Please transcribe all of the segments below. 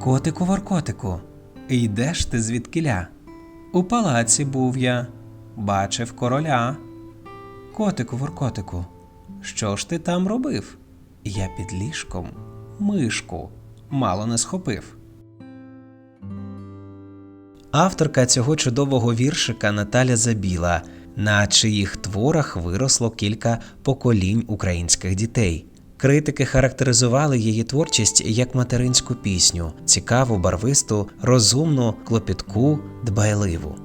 Котику воркотику, йдеш ти звідкиля? У палаці був я, бачив короля. Котику воркотику, що ж ти там робив? Я під ліжком мишку мало не схопив. Авторка цього чудового віршика Наталя Забіла, на чиїх творах виросло кілька поколінь українських дітей. Критики характеризували її творчість як материнську пісню, цікаву, барвисту, розумну, клопітку, дбайливу.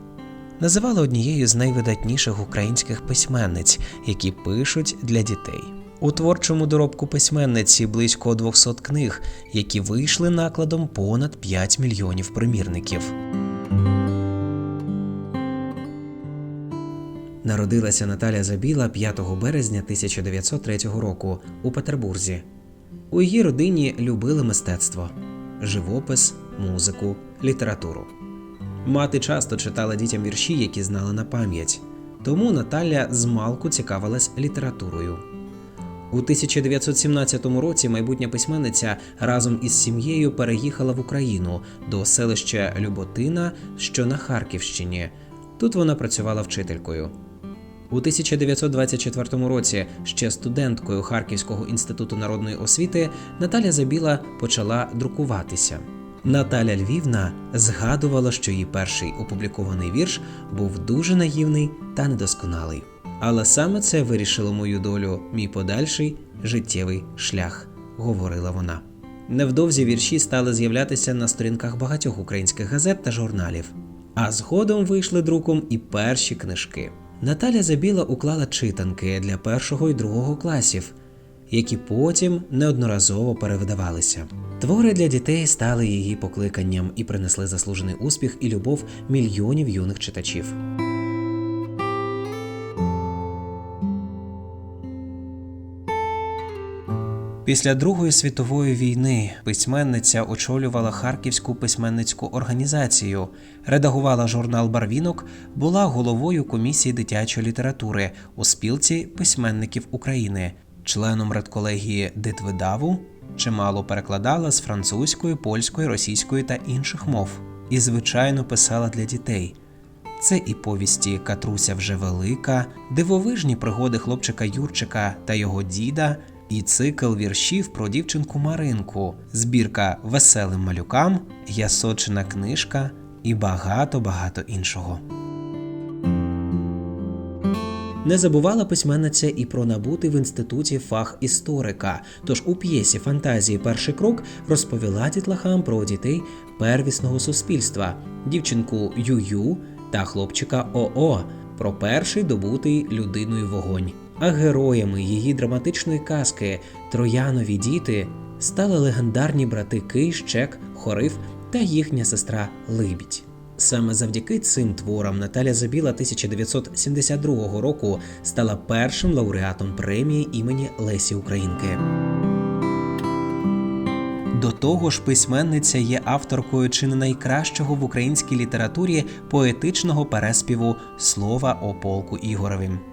Називали однією з найвидатніших українських письменниць, які пишуть для дітей. У творчому доробку письменниці близько 200 книг, які вийшли накладом понад 5 мільйонів примірників. Народилася Наталя Забіла 5 березня 1903 року у Петербурзі. У її родині любили мистецтво, живопис, музику, літературу. Мати часто читала дітям вірші, які знала на пам'ять, тому Наталя змалку цікавилась літературою. У 1917 році майбутня письменниця разом із сім'єю переїхала в Україну до селища Люботина, що на Харківщині. Тут вона працювала вчителькою. У 1924 році, ще студенткою Харківського інституту народної освіти, Наталя Забіла почала друкуватися. Наталя Львівна згадувала, що її перший опублікований вірш був дуже наївний та недосконалий. Але саме це вирішило мою долю, мій подальший життєвий шлях, говорила вона. Невдовзі вірші стали з'являтися на сторінках багатьох українських газет та журналів. А згодом вийшли друком і перші книжки. Наталя Забіла уклала читанки для першого і другого класів, які потім неодноразово перевидавалися. Твори для дітей стали її покликанням і принесли заслужений успіх і любов мільйонів юних читачів. Після Другої світової війни письменниця очолювала Харківську письменницьку організацію, редагувала журнал Барвінок, була головою комісії дитячої літератури у спілці письменників України, членом редколегії Дитвидаву, чимало перекладала з французької, польської, російської та інших мов. І, звичайно, писала для дітей. Це і повісті Катруся вже велика, дивовижні пригоди хлопчика Юрчика та його діда, і цикл віршів про дівчинку Маринку, збірка Веселим малюкам, Ясочина книжка і багато-багато іншого. Не забувала письменниця і про набутий в інституті фах історика. Тож у п'єсі фантазії Перший крок розповіла дітлахам про дітей первісного суспільства, дівчинку Ю-Ю та хлопчика ОО, про перший добутий людиною вогонь. А героями її драматичної казки Троянові діти стали легендарні брати Киш, Чек, Хорив та їхня сестра Либідь. Саме завдяки цим творам Наталя Забіла 1972 року стала першим лауреатом премії імені Лесі Українки. До того ж, письменниця є авторкою чи не найкращого в українській літературі поетичного переспіву Слова о полку Ігоровім.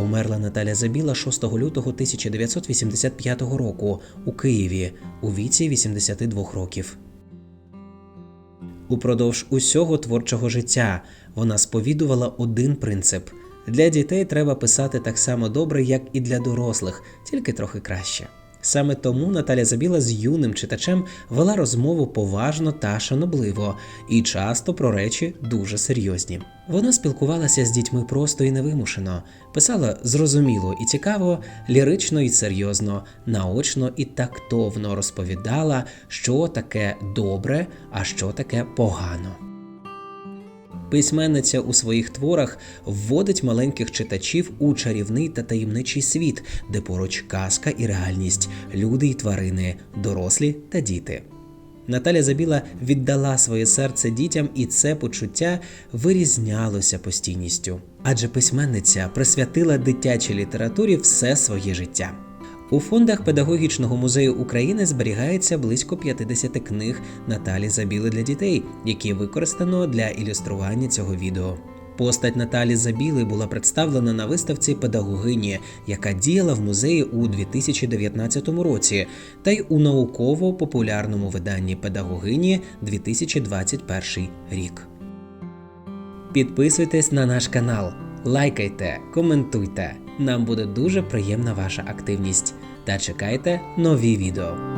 Померла Наталя Забіла 6 лютого 1985 року у Києві у віці 82 років. Упродовж усього творчого життя вона сповідувала один принцип: для дітей треба писати так само добре, як і для дорослих, тільки трохи краще. Саме тому Наталя Забіла з юним читачем вела розмову поважно та шанобливо і часто про речі дуже серйозні. Вона спілкувалася з дітьми просто і невимушено, писала зрозуміло і цікаво, лірично і серйозно, наочно і тактовно розповідала, що таке добре, а що таке погано. Письменниця у своїх творах вводить маленьких читачів у чарівний та таємничий світ, де поруч казка і реальність, люди й тварини, дорослі та діти. Наталя Забіла віддала своє серце дітям, і це почуття вирізнялося постійністю. Адже письменниця присвятила дитячій літературі все своє життя. У фондах Педагогічного музею України зберігається близько 50 книг Наталі Забіли для дітей, які використано для ілюстрування цього відео. Постать Наталі Забіли була представлена на виставці педагогині, яка діяла в музеї у 2019 році, та й у науково-популярному виданні педагогині 2021 рік. Підписуйтесь на наш канал, лайкайте, коментуйте. Нам буде дуже приємна ваша активність та чекайте нові відео.